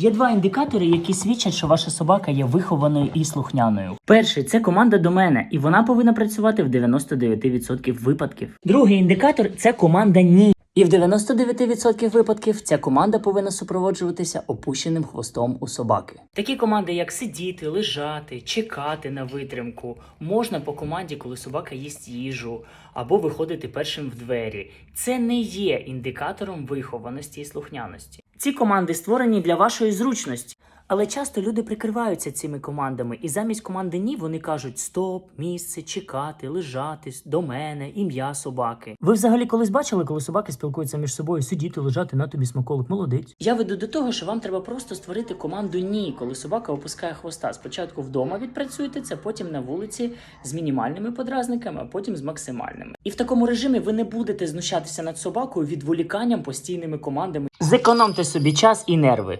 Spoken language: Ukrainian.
Є два індикатори, які свідчать, що ваша собака є вихованою і слухняною. Перший це команда до мене, і вона повинна працювати в 99% випадків. Другий індикатор це команда ні. І в 99% випадків ця команда повинна супроводжуватися опущеним хвостом у собаки. Такі команди, як сидіти, лежати, чекати на витримку, можна по команді, коли собака їсть їжу, або виходити першим в двері. Це не є індикатором вихованості і слухняності. Ці команди створені для вашої зручності. Але часто люди прикриваються цими командами, і замість команди ні вони кажуть стоп, місце, чекати, лежати, до мене, ім'я собаки. Ви взагалі колись бачили, коли собаки спілкуються між собою, сидіти, лежати на тобі смаколик, молодець. Я веду до того, що вам треба просто створити команду ні, коли собака опускає хвоста. Спочатку вдома відпрацюєте це, потім на вулиці з мінімальними подразниками, а потім з максимальними. І в такому режимі ви не будете знущатися над собакою відволіканням постійними командами. Зекономте собі час і нерви.